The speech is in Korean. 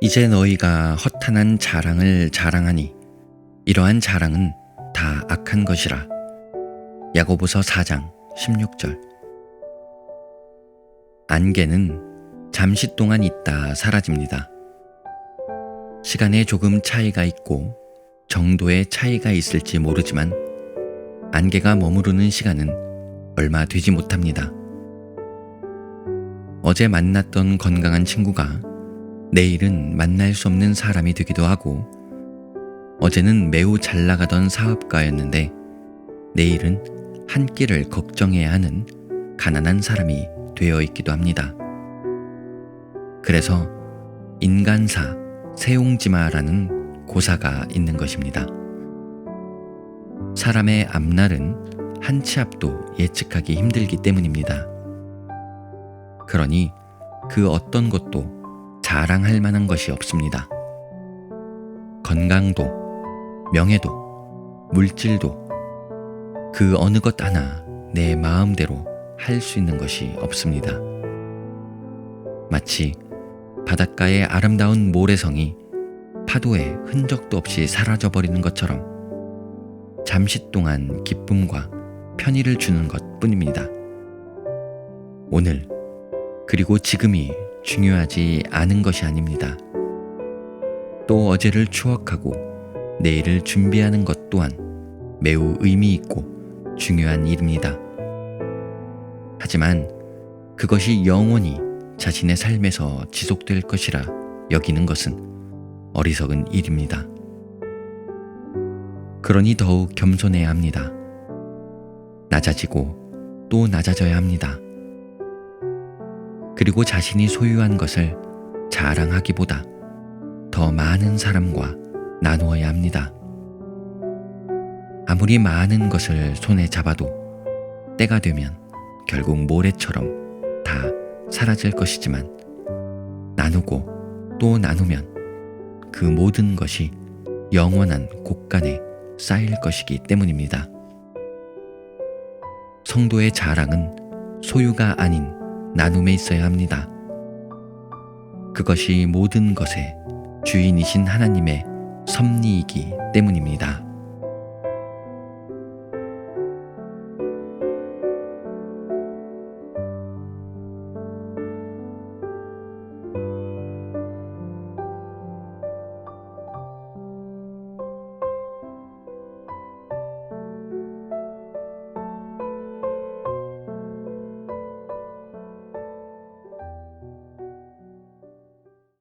이제 너희가 허탄한 자랑을 자랑하니 이러한 자랑은 다 악한 것이라. 야고보서 4장 16절. 안개는 잠시 동안 있다 사라집니다. 시간에 조금 차이가 있고 정도의 차이가 있을지 모르지만 안개가 머무르는 시간은 얼마 되지 못합니다. 어제 만났던 건강한 친구가 내일은 만날 수 없는 사람이 되기도 하고 어제는 매우 잘 나가던 사업가였는데 내일은 한 끼를 걱정해야 하는 가난한 사람이 되어 있기도 합니다. 그래서 인간사 세옹지마라는 고사가 있는 것입니다. 사람의 앞날은 한 치 앞도 예측하기 힘들기 때문입니다. 그러니 그 어떤 것도 자랑할 만한 것이 없습니다. 건강도, 명예도, 물질도 그 어느 것 하나 내 마음대로 할 수 있는 것이 없습니다. 마치 바닷가의 아름다운 모래성이 파도에 흔적도 없이 사라져버리는 것처럼 잠시 동안 기쁨과 편의를 주는 것 뿐입니다. 오늘, 그리고 지금이 중요하지 않은 것이 아닙니다. 또 어제를 추억하고 내일을 준비하는 것 또한 매우 의미 있고 중요한 일입니다. 하지만 그것이 영원히 자신의 삶에서 지속될 것이라 여기는 것은 어리석은 일입니다. 그러니 더욱 겸손해야 합니다. 낮아지고 또 낮아져야 합니다. 그리고 자신이 소유한 것을 자랑하기보다 더 많은 사람과 나누어야 합니다. 아무리 많은 것을 손에 잡아도 때가 되면 결국 모래처럼 다 사라질 것이지만 나누고 또 나누면 그 모든 것이 영원한 곳간에 쌓일 것이기 때문입니다. 성도의 자랑은 소유가 아닌 나눔에 있어야 합니다. 그것이 모든 것의 주인이신 하나님의 섭리이기 때문입니다.